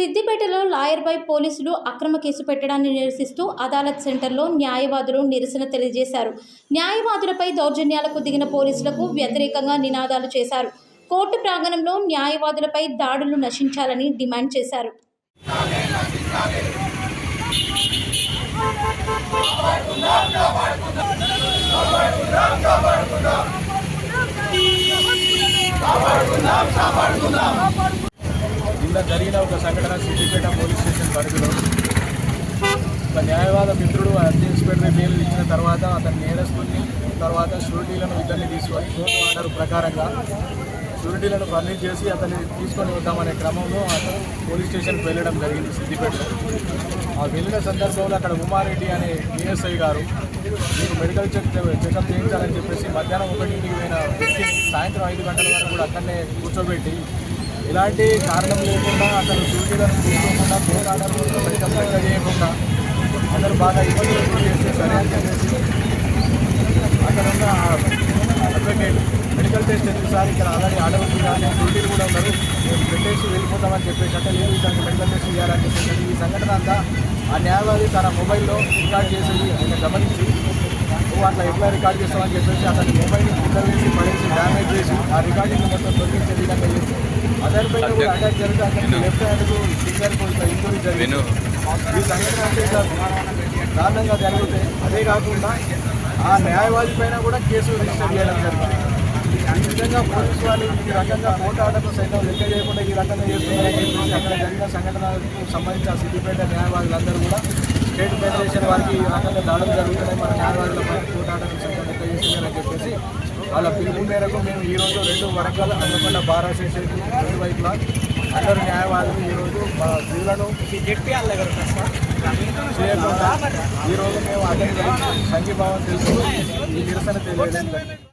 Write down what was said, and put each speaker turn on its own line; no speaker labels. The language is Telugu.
సిద్దిపేటలో లాయర్పై పోలీసులు అక్రమ కేసు పెట్టడాన్ని నిరసిస్తూ అదాలత్ సెంటర్లో న్యాయవాదులు నిరసన తెలియజేశారు. న్యాయవాదులపై దౌర్జన్యాలకు దిగిన పోలీసులకు వ్యతిరేకంగా నినాదాలు చేశారు. కోర్టు ప్రాంగణంలో న్యాయవాదులపై దాడులు నశించాలని డిమాండ్ చేశారు.
నిన్న జరిగిన ఒక సంఘటన సిద్దిపేట పోలీస్ స్టేషన్ పరిధిలో ఒక న్యాయవాద మిత్రుడు అద్దె ఇన్స్పెక్టర్ బెయిల్ ఇచ్చిన తర్వాత అతని నేరస్తుల్ని తర్వాత షూరిటీలను ఇద్దరిని తీసుకొని కోర్టు ఆర్డర్ ప్రకారంగా షూరిటీలను ఫర్నిష్ చేసి అతన్ని తీసుకొని వద్దామనే క్రమంలో అతను పోలీస్ స్టేషన్కి వెళ్ళడం జరిగింది సిద్దిపేటలో. ఆ వెళ్ళిన సందర్భంలో అక్కడ ఉమారెడ్డి అనే డిఎస్ఐ గారు మీకు మెడికల్ చెక్ చెకప్ చేయించాలని చెప్పేసి మధ్యాహ్నం ఒకటింటికి పోయిన వ్యక్తిని సాయంత్రం ఐదు గంటల వరకు కూడా అక్కడనే కూర్చోబెట్టి ఎలాంటి కారణం లేకుండా అతను సూచనలు తీసుకోకుండా పేరు ఆర్డర్ మెడికల్ చేయకుండా అతను బాగా ఇబ్బందులు గురి చేస్తే సరే అక్కడ ఉన్న అడ్వకేట్ మెడికల్ టెస్ట్ ఎందుకుసారి ఇక్కడ ఆల్రెడీ ఆడవచ్చు కానీ డ్యూటీలు కూడా ఉన్నారు. మేము పెట్టేసి వెళ్ళిపోతామని చెప్పేసి అంటే లేదు ఇతనికి మెడికల్ టెస్ట్ చేయాలని చెప్పేసి ఈ సంఘటన అంతా ఆ న్యాయవాది తన మొబైల్లో రికార్డ్ చేసేది. ఆయన గమనించి నువ్వు అట్లా ఎట్లా రికార్డ్ చేస్తామని చెప్పేసి అతని మొబైల్ని కింద వేసి పడేసి డ్యామేజ్ చేసి ఆ రికార్డింగ్ మొత్తం తొలగించే విధంగా చేసి దారుణంగా జరిగితే అదే కాకుండా ఆ న్యాయవాది పైన కూడా కేసు రిజిస్టర్ చేయడం జరిగింది. ఈ విధంగా పోలీసు వాళ్ళు ఈ రకంగా ఆర్డర్లు సైతం లెక్క చేయకుండా ఈ రకంగా చేస్తున్నారని చెప్పేసి అక్కడ జరిగిన సంఘటనలకు సంబంధించిన సిద్దిపేట న్యాయవాదులందరూ కూడా స్టేట్ ఫెడరేషన్ వారికి ఈ రకంగా దాడులు జరుగుతున్నాయి. మన న్యాయవాదుల పైన కోర్టు ఆర్డర్లు సైతం లెక్క చేస్తున్నారని చెప్పేసి వాళ్ళ పిలుపు మేరకు మేము ఈరోజు రెండు వరంగల్ అందుకొండ బార్ అసోసియేషన్ రెండు వైపులా అందరు న్యాయవాదులు ఈరోజు మా స్త్రీలను చేయకుండా ఈరోజు మేము అతని సంఘీభావం తెలుసు ఈ నిరసన తెలియడం జరిగింది.